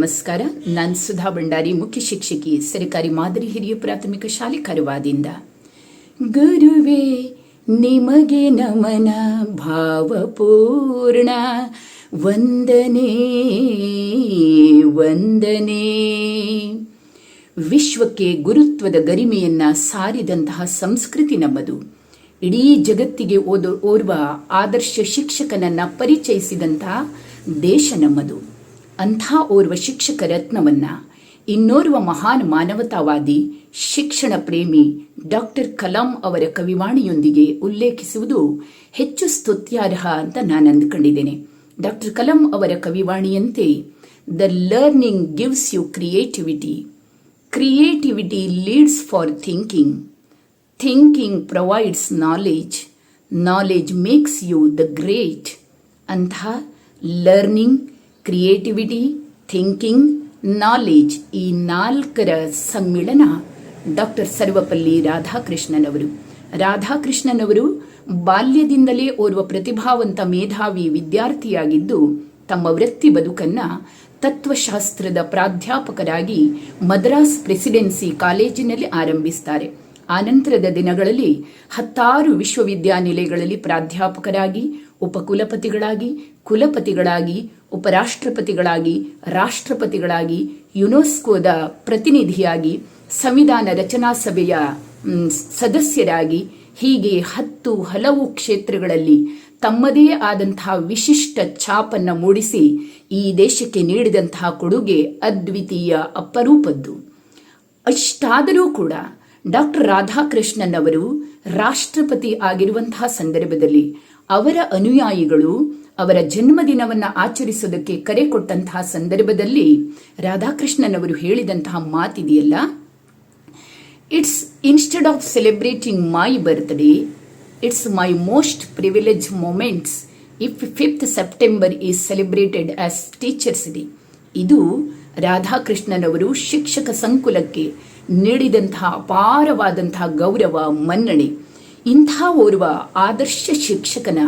ನಮಸ್ಕಾರ. ನಾನು ಸುಧಾ ಭಂಡಾರಿ, ಮುಖ್ಯ ಶಿಕ್ಷಕಿ, ಸರ್ಕಾರಿ ಮಾದರಿ ಹಿರಿಯ ಪ್ರಾಥಮಿಕ ಶಾಲೆ ಕರುವಾದಿಂದ. ಗುರುವೇ, ನಿಮಗೆ ನಮನ ಭಾವಪೂರ್ಣ. ವಂದನೆ ವಂದನೆ. ವಿಶ್ವಕ್ಕೆ ಗುರುತ್ವದ ಗರಿಮೆಯನ್ನ ಸಾರಿದಂತಹ ಸಂಸ್ಕೃತಿ ನಮ್ಮದು. ಇಡೀ ಜಗತ್ತಿಗೆ ಓದೋ, ಓರ್ವ ಆದರ್ಶ ಶಿಕ್ಷಕನನ್ನ ಪರಿಚಯಿಸಿದಂತಹ ದೇಶ ನಮ್ಮದು. ಅಂಥ ಓರ್ವ ಶಿಕ್ಷಕ ರತ್ನವನ್ನ ಇನ್ನೋರ್ವ ಮಹಾನ್ ಮಾನವತಾವಾದಿ, ಶಿಕ್ಷಣ ಪ್ರೇಮಿ ಡಾಕ್ಟರ್ ಕಲಾಂ ಅವರ ಕವಿವಾಣಿಯೊಂದಿಗೆ ಉಲ್ಲೇಖಿಸುವುದು ಹೆಚ್ಚು ಸ್ತುತ್ಯಾರ್ಹ ಅಂತ ನಾನು ಅಂದುಕೊಂಡಿದ್ದೇನೆ. ಡಾಕ್ಟರ್ ಕಲಾಂ ಅವರ ಕವಿವಾಣಿಯಂತೆ, the learning gives you creativity. Creativity leads for thinking. Thinking provides knowledge. Knowledge makes you the great. ಅಂತಹ ಲರ್ನಿಂಗ್ ಕ್ರಿಯೇಟಿವಿಟಿ, ಥಿಂಕಿಂಗ್, ನಾಲೆಜ್ ಈ ನಾಲ್ಕರ ಸಮ್ಮಿಳನ ಡಾಕ್ಟರ್ ಸರ್ವಪಲ್ಲಿ ರಾಧಾಕೃಷ್ಣನವರು. ರಾಧಾಕೃಷ್ಣನವರು ಬಾಲ್ಯದಿಂದಲೇ ಓರ್ವ ಪ್ರತಿಭಾವಂತ ಮೇಧಾವಿ ವಿದ್ಯಾರ್ಥಿಯಾಗಿದ್ದು, ತಮ್ಮ ವೃತ್ತಿ ಬದುಕನ್ನು ತತ್ವಶಾಸ್ತ್ರದ ಪ್ರಾಧ್ಯಾಪಕರಾಗಿ ಮದ್ರಾಸ್ ಪ್ರೆಸಿಡೆನ್ಸಿ ಕಾಲೇಜಿನಲ್ಲಿ ಆರಂಭಿಸ್ತಾರೆ. ಆನಂತರದ ದಿನಗಳಲ್ಲಿ ಹತ್ತಾರು ವಿಶ್ವವಿದ್ಯಾನಿಲಯಗಳಲ್ಲಿ ಪ್ರಾಧ್ಯಾಪಕರಾಗಿ ಉಪಕುಲಪತಿಗಳಾಗಿ, ಕುಲಪತಿಗಳಾಗಿ, ಉಪರಾಷ್ಟ್ರಪತಿಗಳಾಗಿ, ರಾಷ್ಟ್ರಪತಿಗಳಾಗಿ, ಯುನೆಸ್ಕೋದ ಪ್ರತಿನಿಧಿಯಾಗಿ, ಸಂವಿಧಾನ ರಚನಾ ಸಭೆಯ ಸದಸ್ಯರಾಗಿ, ಹೀಗೆ ಹತ್ತು ಹಲವು ಕ್ಷೇತ್ರಗಳಲ್ಲಿ ತಮ್ಮದೇ ಆದಂತಹ ವಿಶಿಷ್ಟ ಛಾಪನ್ನ ಮೂಡಿಸಿ ಈ ದೇಶಕ್ಕೆ ನೀಡಿದಂತಹ ಕೊಡುಗೆ ಅದ್ವಿತೀಯ ಅಪರೂಪದ್ದು. ಅಷ್ಟಾದರೂ ಕೂಡ ಡಾಕ್ಟರ್ ರಾಧಾಕೃಷ್ಣನ್ ಅವರು ರಾಷ್ಟ್ರಪತಿ ಆಗಿರುವಂತಹ ಸಂದರ್ಭದಲ್ಲಿ ಅವರ ಅನುಯಾಯಿಗಳು ಅವರ ಜನ್ಮದಿನವನ್ನು ಆಚರಿಸೋದಕ್ಕೆ ಕರೆ ಕೊಟ್ಟಂತಹ ಸಂದರ್ಭದಲ್ಲಿ ರಾಧಾಕೃಷ್ಣನ್ ಅವರು ಹೇಳಿದಂತಹ ಮಾತಿದೆಯಲ್ಲ? It's instead of celebrating my birthday it's my most privilege moments if fifth September is celebrated as teachers day ಇದು ರಾಧಾಕೃಷ್ಣನ್ ಅವರು ಶಿಕ್ಷಕ ಸಂಕುಲಕ್ಕೆ ನೀಡಿದಂತಹ ಅಪಾರವಾದಂತಹ ಗೌರವ ಮನ್ನಣೆ. ಇಂಥ ಓರ್ವ ಆದರ್ಶ ಶಿಕ್ಷಕನ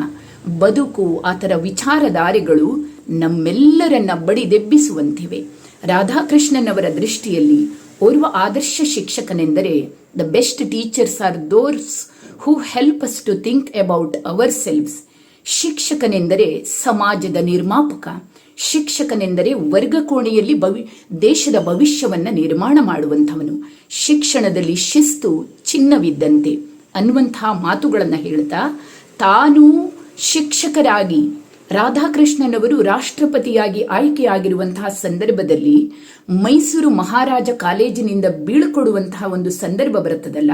ಬದುಕು ಆತರ ವಿಚಾರಧಾರೆಗಳು ನಮ್ಮೆಲ್ಲರನ್ನ ಬಡಿದೆಬ್ಬಿಸುವಂತಿವೆ ರಾಧಾಕೃಷ್ಣನವರ ದೃಷ್ಟಿಯಲ್ಲಿ ಓರ್ವ ಆದರ್ಶ ಶಿಕ್ಷಕನೆಂದರೆ the best teachers are those who help us to think about ourselves ಶಿಕ್ಷಕನೆಂದರೆ ಸಮಾಜದ ನಿರ್ಮಾಪಕ. ಶಿಕ್ಷಕನೆಂದರೆ ವರ್ಗ ಕೋಣೆಯಲ್ಲಿ ಭವಿ, ದೇಶದ ಭವಿಷ್ಯವನ್ನ ನಿರ್ಮಾಣ ಮಾಡುವಂಥವನು. ಶಿಕ್ಷಣದಲ್ಲಿ ಶಿಸ್ತು ಚಿನ್ನವಿದ್ದಂತೆ. ಅನ್ನುವಂತಹ ಮಾತುಗಳನ್ನು ಹೇಳ್ತಾ, ತಾನು ಶಿಕ್ಷಕರಾಗಿ, ರಾಧಾಕೃಷ್ಣನವರು ರಾಷ್ಟ್ರಪತಿಯಾಗಿ ಆಯ್ಕೆಯಾಗಿರುವಂತಹ ಸಂದರ್ಭದಲ್ಲಿ ಮೈಸೂರು ಮಹಾರಾಜ ಕಾಲೇಜಿನಿಂದ ಬೀಳ್ಕೊಡುವಂತಹ ಒಂದು ಸಂದರ್ಭ ಬರುತ್ತದಲ್ಲ,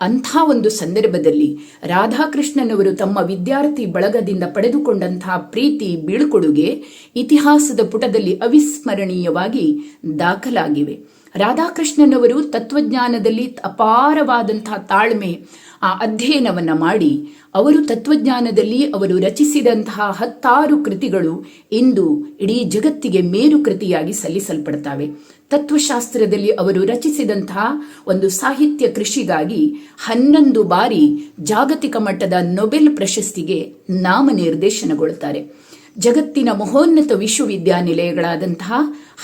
ಅಂಥ ಒಂದು ಸಂದರ್ಭದಲ್ಲಿ ರಾಧಾಕೃಷ್ಣನವರು ತಮ್ಮ ವಿದ್ಯಾರ್ಥಿ ಬಳಗದಿಂದ ಪಡೆದುಕೊಂಡಂತಹ ಪ್ರೀತಿ ಬೀಳ್ಕೊಡುಗೆ ಇತಿಹಾಸದ ಪುಟದಲ್ಲಿ ಅವಿಸ್ಮರಣೀಯವಾಗಿ ದಾಖಲಾಗಿವೆ. ರಾಧಾಕೃಷ್ಣನವರು ತತ್ವಜ್ಞಾನದಲ್ಲಿ ಅಪಾರವಾದಂತಹ ತಾಳ್ಮೆ ಆ ಅಧ್ಯಯನವನ್ನ ಮಾಡಿ ಅವರು ತತ್ವಜ್ಞಾನದಲ್ಲಿ ಅವರು ರಚಿಸಿದಂತಹ ಹತ್ತಾರು ಕೃತಿಗಳು ಇಂದು ಇಡೀ ಜಗತ್ತಿಗೆ ಮೇರು ಕೃತಿಯಾಗಿ ಸಲ್ಲಿಸಲ್ಪಡ್ತವೆ. ತತ್ವಶಾಸ್ತ್ರದಲ್ಲಿ ಅವರು ರಚಿಸಿದಂತಹ ಒಂದು ಸಾಹಿತ್ಯ ಕೃಷಿಗಾಗಿ ಹನ್ನೊಂದು ಬಾರಿ ಜಾಗತಿಕ ಮಟ್ಟದ ನೊಬೆಲ್ ಪ್ರಶಸ್ತಿಗೆ ನಾಮನಿರ್ದೇಶನಗೊಳ್ಳುತ್ತಾರೆ. ಜಗತ್ತಿನ ಮಹೋನ್ನತ ವಿಶ್ವವಿದ್ಯಾನಿಲಯಗಳಾದಂತಹ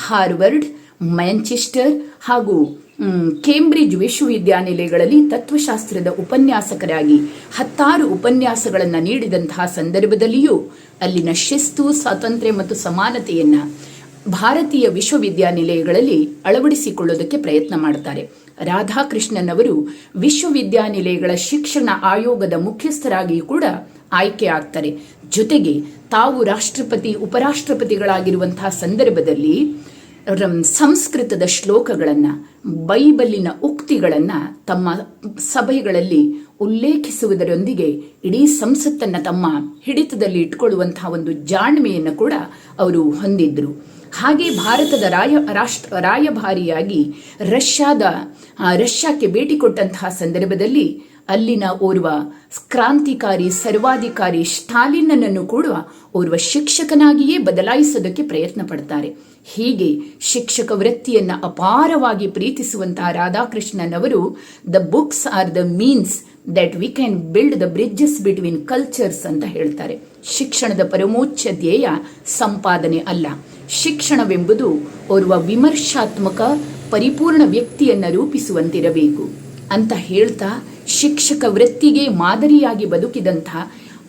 ಹಾರ್ವರ್ಡ್, ಮ್ಯಾಂಚೆಸ್ಟರ್ ಹಾಗೂ ಕೇಂಬ್ರಿಡ್ಜ್ ವಿಶ್ವವಿದ್ಯಾನಿಲಯಗಳಲ್ಲಿ ತತ್ವಶಾಸ್ತ್ರದ ಉಪನ್ಯಾಸಕರಾಗಿ ಹತ್ತಾರು ಉಪನ್ಯಾಸಗಳನ್ನು ನೀಡಿದಂತಹ ಸಂದರ್ಭದಲ್ಲಿಯೂ ಅಲ್ಲಿನ ಶಿಸ್ತು, ಸ್ವಾತಂತ್ರ್ಯ ಮತ್ತು ಸಮಾನತೆಯನ್ನು ಭಾರತೀಯ ವಿಶ್ವವಿದ್ಯಾನಿಲಯಗಳಲ್ಲಿ ಅಳವಡಿಸಿಕೊಳ್ಳೋದಕ್ಕೆ ಪ್ರಯತ್ನ ಮಾಡ್ತಾರೆ. ರಾಧಾಕೃಷ್ಣನ್ ಅವರು ವಿಶ್ವವಿದ್ಯಾನಿಲಯಗಳ ಶಿಕ್ಷಣ ಆಯೋಗದ ಮುಖ್ಯಸ್ಥರಾಗಿಯೂ ಕೂಡ ಆಯ್ಕೆ ಆಗ್ತಾರೆ. ಜೊತೆಗೆ ತಾವು ರಾಷ್ಟ್ರಪತಿ, ಉಪರಾಷ್ಟ್ರಪತಿಗಳಾಗಿರುವಂತಹ ಸಂದರ್ಭದಲ್ಲಿ ಸಂಸ್ಕೃತದ ಶ್ಲೋಕಗಳನ್ನು, ಬೈಬಲಿನ ಉಕ್ತಿಗಳನ್ನು ತಮ್ಮ ಸಭೆಗಳಲ್ಲಿ ಉಲ್ಲೇಖಿಸುವುದರೊಂದಿಗೆ ಇಡೀ ಸಂಸತ್ತನ್ನ ತಮ್ಮ ಹಿಡಿತದಲ್ಲಿ ಇಟ್ಕೊಳ್ಳುವಂತಹ ಒಂದು ಜಾಣ್ಮೆಯನ್ನು ಕೂಡ ಅವರು ಹೊಂದಿದ್ದರು ಹಾಗೆ ಭಾರತದ ರಾಯ, ರಾಷ್ಟ್ರ, ರಾಯಭಾರಿಯಾಗಿ ರಷ್ಯಾದ ರಷ್ಯಾಕ್ಕೆ ಭೇಟಿ ಕೊಟ್ಟಂತಹ ಸಂದರ್ಭದಲ್ಲಿ ಅಲ್ಲಿನ ಓರ್ವ ಕ್ರಾಂತಿಕಾರಿ, ಸರ್ವಾಧಿಕಾರಿ ಸ್ಟಾಲಿನ್ನನ್ನು ಕೂಡ ಓರ್ವ ಶಿಕ್ಷಕನಾಗಿಯೇ ಬದಲಾಯಿಸೋದಕ್ಕೆ ಪ್ರಯತ್ನ ಪಡ್ತಾರೆ. ಹೀಗೆ ಶಿಕ್ಷಕ ವೃತ್ತಿಯನ್ನು ಅಪಾರವಾಗಿ ಪ್ರೀತಿಸುವಂತಹ ರಾಧಾಕೃಷ್ಣನ್ ಅವರು the books are the means that we can build the bridges between cultures ಅಂತ ಹೇಳ್ತಾರೆ. ಶಿಕ್ಷಣದ ಪರಮೋಚ್ಚ ಧ್ಯೇಯ ಸಂಪಾದನೆ ಅಲ್ಲ. ಶಿಕ್ಷಣವೆಂಬುದು ಓರ್ವ ವಿಮರ್ಶಾತ್ಮಕ, ಪರಿಪೂರ್ಣ ವ್ಯಕ್ತಿಯನ್ನ ರೂಪಿಸುವಂತಿರಬೇಕು ಅಂತ ಹೇಳ್ತಾ ಶಿಕ್ಷಕ ವೃತ್ತಿಗೆ ಮಾದರಿಯಾಗಿ ಬದುಕಿದಂಥ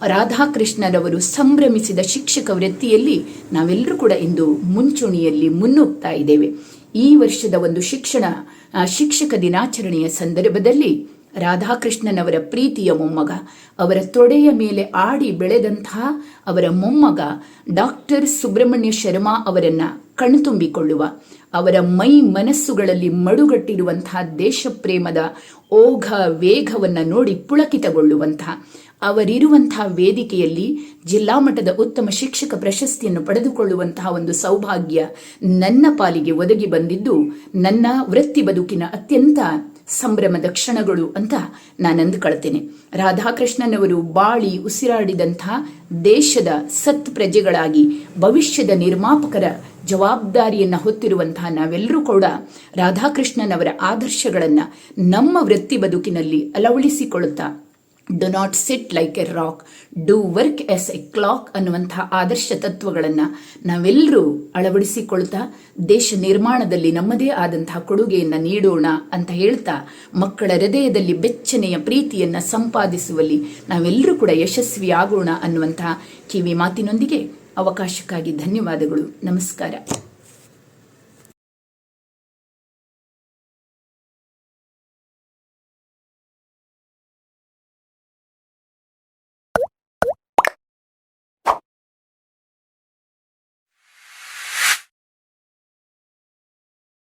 ರಾಧಾಕೃಷ್ಣರವರು ಸಂಭ್ರಮಿಸಿದ ಶಿಕ್ಷಕ ವೃತ್ತಿಯಲ್ಲಿ ನಾವೆಲ್ಲರೂ ಕೂಡ ಇಂದು ಮುಂಚೂಣಿಯಲ್ಲಿ ಮುನ್ನುಗ್ತಾ ಇದ್ದೇವೆ. ಈ ವರ್ಷದ ಒಂದು ಶಿಕ್ಷಣ ಶಿಕ್ಷಕ ದಿನಾಚರಣೆಯ ಸಂದರ್ಭದಲ್ಲಿ ರಾಧಾಕೃಷ್ಣನವರ ಪ್ರೀತಿಯ ಮೊಮ್ಮಗ, ಅವರ ತೊಡೆಯ ಮೇಲೆ ಆಡಿ ಬೆಳೆದಂತಹ ಅವರ ಮೊಮ್ಮಗ ಡಾಕ್ಟರ್ ಸುಬ್ರಹ್ಮಣ್ಯ ಶರ್ಮಾ ಅವರನ್ನ ಕಣ್ತುಂಬಿಕೊಳ್ಳುವ, ಅವರ ಮೈ ಮನಸ್ಸುಗಳಲ್ಲಿ ಮಡುಗಟ್ಟಿರುವಂತಹ ದೇಶಪ್ರೇಮದ ಓಘ ವೇಗವನ್ನ ನೋಡಿ ಪುಳಕಿತಗೊಳ್ಳುವಂತಹ ಅವರಿರುವಂತಹ ವೇದಿಕೆಯಲ್ಲಿ ಜಿಲ್ಲಾ ಮಟ್ಟದ ಉತ್ತಮ ಶಿಕ್ಷಕ ಪ್ರಶಸ್ತಿಯನ್ನು ಪಡೆದುಕೊಳ್ಳುವಂತಹ ಒಂದು ಸೌಭಾಗ್ಯ ನನ್ನ ಪಾಲಿಗೆ ಒದಗಿ ಬಂದಿದ್ದು, ನನ್ನ ವೃತ್ತಿ ಬದುಕಿನ ಅತ್ಯಂತ ಸಂಭ್ರಮದ ಕ್ಷಣಗಳು ಅಂತ ನಾನು ಅಂದುಕೊಳ್ತೇನೆ ರಾಧಾಕೃಷ್ಣನವರು ಬಾಳಿ ಉಸಿರಾಡಿದಂಥ ದೇಶದ ಸತ್ ಪ್ರಜೆಗಳಾಗಿ ಭವಿಷ್ಯದ ನಿರ್ಮಾಪಕರ ಜವಾಬ್ದಾರಿಯನ್ನು ಹೊತ್ತಿರುವಂತಹ ನಾವೆಲ್ಲರೂ ಕೂಡ ರಾಧಾಕೃಷ್ಣನವರ ಆದರ್ಶಗಳನ್ನು ನಮ್ಮ ವೃತ್ತಿ ಬದುಕಿನಲ್ಲಿ ಅಳವಡಿಸಿಕೊಳ್ಳುತ್ತಾ do not sit like a rock do work as a clock ಅನ್ನುವಂತಹ ಆದರ್ಶ ತತ್ವಗಳನ್ನು ನಾವೆಲ್ಲರೂ ಅಳವಡಿಸಿಕೊಳ್ತಾ ದೇಶ ನಿರ್ಮಾಣದಲ್ಲಿ ನಮ್ಮದೇ ಆದಂತಹ ಕೊಡುಗೆಯನ್ನು ನೀಡೋಣ ಅಂತ ಹೇಳ್ತಾ ಮಕ್ಕಳ ಹೃದಯದಲ್ಲಿ ಬೆಚ್ಚನೆಯ ಪ್ರೀತಿಯನ್ನು ಸಂಪಾದಿಸುವಲ್ಲಿ ನಾವೆಲ್ಲರೂ ಕೂಡ ಯಶಸ್ವಿಯಾಗೋಣ ಅನ್ನುವಂತಹ ಕಿವಿ ಮಾತಿನೊಂದಿಗೆ ಅವಕಾಶಕ್ಕಾಗಿ ಧನ್ಯವಾದಗಳು. ನಮಸ್ಕಾರ.